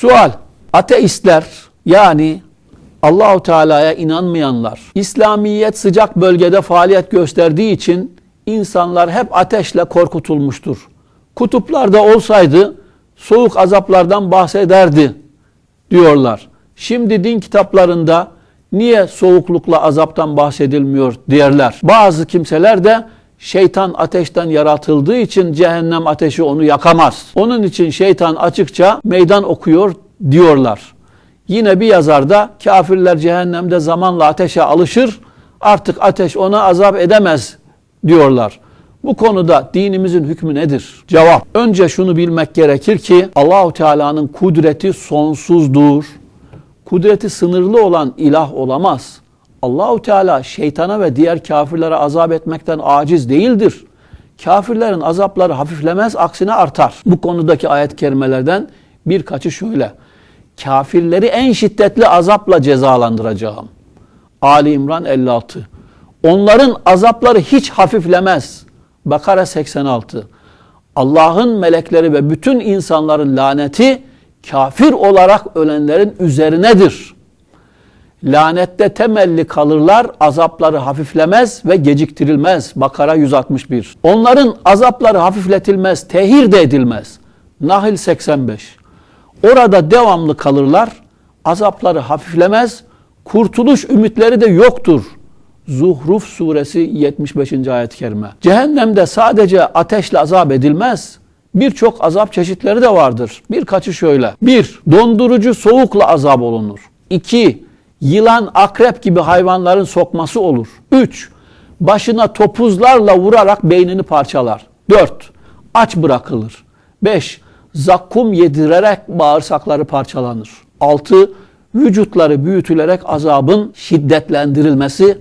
Sual. Ateistler yani Allahu Teala'ya inanmayanlar, İslamiyet sıcak bölgede faaliyet gösterdiği için insanlar hep ateşle korkutulmuştur. Kutuplarda olsaydı soğuk azaplardan bahsederdi diyorlar. Şimdi din kitaplarında niye soğuklukla azaptan bahsedilmiyor derler. Bazı kimseler de şeytan ateşten yaratıldığı için cehennem ateşi onu yakamaz. Onun için şeytan açıkça meydan okuyor diyorlar. Yine bir yazar da kafirler cehennemde zamanla ateşe alışır artık ateş ona azap edemez diyorlar. Bu konuda dinimizin hükmü nedir? Cevap. Önce şunu bilmek gerekir ki Allahu Teala'nın kudreti sonsuzdur. Kudreti sınırlı olan ilah olamaz. Allahu Teala şeytana ve diğer kafirlere azap etmekten aciz değildir. Kafirlerin azapları hafiflemez, aksine artar. Bu konudaki ayet kerimelerden birkaçı şöyle. Kafirleri en şiddetli azapla cezalandıracağım. Ali İmran 56. Onların azapları hiç hafiflemez. Bakara 86. Allah'ın melekleri ve bütün insanların laneti kafir olarak ölenlerin üzerinedir. Lanette temelli kalırlar, azapları hafiflemez ve geciktirilmez. Bakara 161. Onların azapları hafifletilmez, tehir de edilmez. Nahil 85. Orada devamlı kalırlar, azapları hafiflemez, kurtuluş ümitleri de yoktur. Zuhruf suresi 75. ayet-i kerime. Cehennemde sadece ateşle azap edilmez. Birçok azap çeşitleri de vardır. Birkaçı şöyle. Bir, dondurucu soğukla azap olunur. İki, yılan, akrep gibi hayvanların sokması olur. Üç, başına topuzlarla vurarak beynini parçalar. Dört, aç bırakılır. Beş, zakkum yedirerek bağırsakları parçalanır. Altı, vücutları büyütülerek azabın şiddetlendirilmesi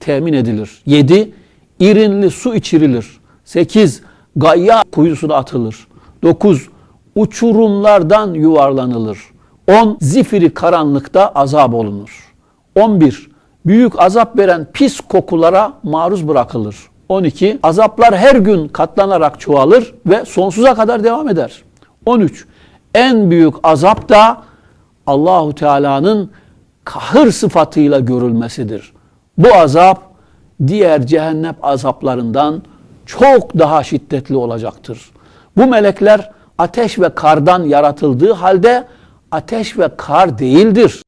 temin edilir. 7. İrinli su içirilir. 8. Gayya kuyusuna atılır. 9. Uçurumlardan yuvarlanılır. 10. Zifiri karanlıkta azap olunur. 11. Büyük azap veren pis kokulara maruz bırakılır. 12. Azaplar her gün katlanarak çoğalır ve sonsuza kadar devam eder. 13. En büyük azap da Allahu Teala'nın kahır sıfatıyla görülmesidir. Bu azap diğer cehennem azaplarından çok daha şiddetli olacaktır. Bu melekler ateş ve kardan yaratıldığı halde ateş ve kar değildir.